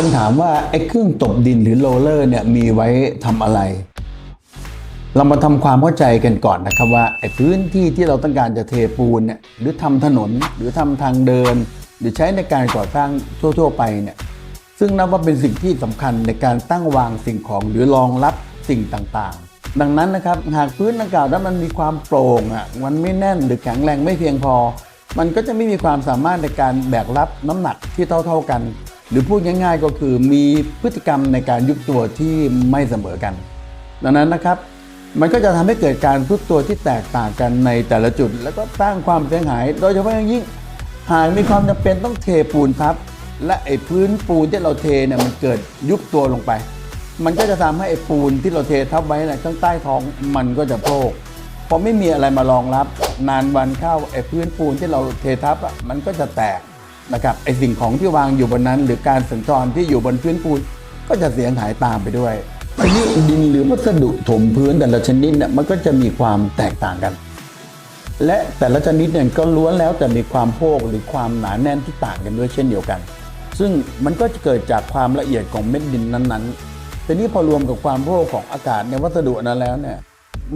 คนถามว่าไอ้เครื่องตบดินหรือโรลเลอร์เนี่ยมีไว้ทำอะไร เรามาทำความเข้าใจกันก่อนนะครับว่าไอ้พื้นที่ที่เราต้องการจะเทปูนเนี่ยหรือทำถนนหรือทำทางเดิน หรือใช้ในการก่อสร้างทั่ว ๆ ไปเนี่ยซึ่งนับว่าเป็นสิ่งที่สำคัญในการตั้งวางสิ่งของหรือรองรับสิ่งต่างๆ ดังนั้นนะครับหากพื้นดังกล่าวนั้นมันมีความโปร่งอะมันไม่แน่นหรือแข็งแรงไม่เพียงพอ มันก็จะไม่มีความสามารถในการแบกรับน้ำหนักที่เท่า ๆกัน หรือพูดง่าย ๆ ก็คือมีพฤติกรรมในการยุบตัวที่ไม่เสมอกัน ดังนั้นนะครับ มันก็จะทำให้เกิดการพุดตัวที่แตกต่างกันในแต่ละจุด แล้วก็สร้างความเสียหาย โดยเฉพาะอย่างยิ่งหากมีความจำเป็นต้องเทปูนทับ และไอ้พื้นปูนที่เราเทเนี่ยมันเกิดยุบตัวลงไป มันก็จะทำให้ไอ้ปูนที่เราเททับไว้ในข้างใต้ท้องมันก็จะโพกพอไม่มีอะไรมารองรับ นานวันเข้าไอ้พื้นปูนที่เราเททับอะมันก็จะแตก นะครับไอสิ่งของที่วางอยู่บนนั้น หรือการสัญจรที่อยู่บนพื้นปูนก็จะเสียหายตามไปด้วยทีนี้ดินหรือวัสดุถมพื้นแต่ละชนิดเนี่ยมันก็จะมีความแตกต่างกัน และแต่ละชนิดเนี่ยก็ล้วนแล้วแต่มีความโพกหรือความหนาแน่นที่ต่างกันด้วยเช่นเดียวกัน ซึ่งมันก็จะเกิดจากความละเอียดของเม็ดดินนั้นๆทีนี้พอรวมกับความโพกของอากาศในวัสดุนั้นแล้วเนี่ย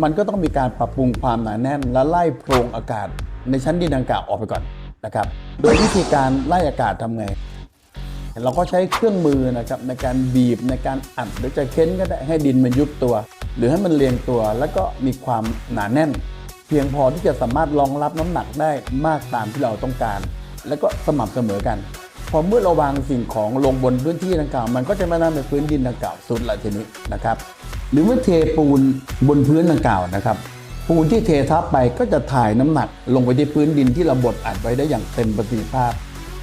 มันก็ต้องมีการปรับปรุงความหนาแน่นและไล่โพรงอากาศในชั้นดินดังกล่าวออกไปก่อน นะครับ โดยวิธีการไล่อากาศทำไง เราก็ใช้เครื่องมือนะครับในการบีบในการอัดหรือจะเค้นก็ได้ให้ดินมันยุบตัว หรือให้มันเรียงตัว แล้วก็มีความหนาแน่น เพียงพอที่จะสามารถรองรับน้ำหนักได้มากตามที่เราต้องการ แล้วก็สม่ำเสมอกันพอเมื่อเราวางสิ่งของลงบนพื้นที่ดังกล่าว มันก็จะไม่น่าเป็นพื้นดินดังกล่าวสุดละทีนี้นะครับ หรือเมื่อเทปูนบนพื้นดังกล่าวนะครับ ปูนที่เททับไปก็จะถ่ายน้ำหนัก ลงไปที่พื้นดินที่เราบดอัดไว้ได้อย่างเต็มประสิทธิภาพ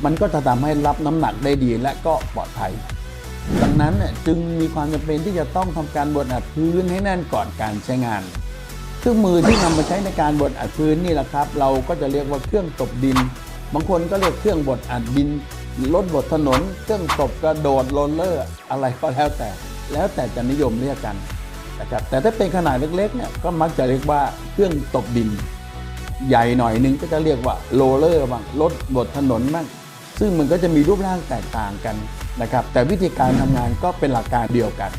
มันก็จะทำให้รับน้ำหนักได้ดีและก็ปลอดภัย ดังนั้นเนี่ยจึงมีความจำเป็นที่จะต้องทำการบดอัดพื้นให้แน่นก่อนการใช้งานเครื่องมือที่นำมาใช้ในการบดอัดพื้นนี่แหละครับ เราก็จะเรียกว่าเครื่องตบดิน บางคนก็เรียกเครื่องบดอัดดินรถบดถนน เครื่องตบกระโดดโรลเลอร์ อะไรก็แล้วแต่ แล้วแต่จะนิยมเรียกกัน นะครับแต่ถ้าเป็นขนาดเล็กๆเนี่ยก็มักจะเรียกว่าเครื่องตบดิน ใหญ่หน่อยหนึงก็จะเรียกว่าโรเลอร์บ้างรถบดถนนบ้างซึ่งมันก็จะมีรูปร่างแตกต่างกันนะครับแต่วิธีการทำงานก็เป็นหลักการเดียวกัน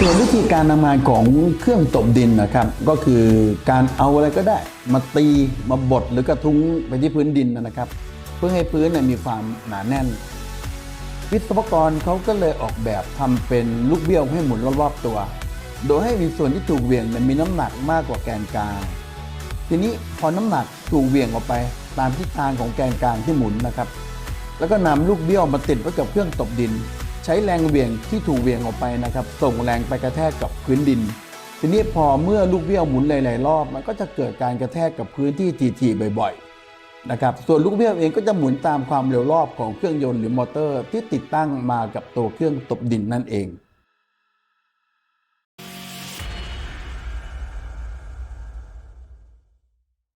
ส่วนวิธีการทำงานของเครื่องตบดินนะครับก็คือการเอาอะไรก็ได้ มาตีมาบดหรือกระทุ้งไปที่พื้นดินนะครับ เพื่อให้พื้นเนมีความหนาแน่น วิศวกรเขาก็เลยออกแบบทำเป็นลูกเบี้ยวให้หมุนรอบๆตัว โดยให้มีส่วนที่ถูกเหวี่ยงเนี่ยมีน้ำหนักมากกว่าแกนกลาง ทีนี้พอน้ำหนักถูกเหวี่ยงออกไป ตามทิศทางของแกนกลางที่หมุนนะครับ แล้วก็นำลูกเบี้ยวมาติดไว้กับเครื่องตบดิน ใช้แรงเหวี่ยงที่ถูกเหวี่ยงออกไปนะครับ ส่งแรงไปกระแทกกับพื้นดิน ทีนี้พอเมื่อลูกเบี้ยวหมุนหลายๆรอบ มันก็จะเกิดการกระแทกกับพื้นที่ทีๆบ่อยๆนะครับ ส่วนลูกเบี้ยวเองก็จะหมุนตามความเร็วรอบของเครื่องยนต์หรือมอเตอร์ที่ติดตั้งมากับตัวเครื่องตบดินนั่นเอง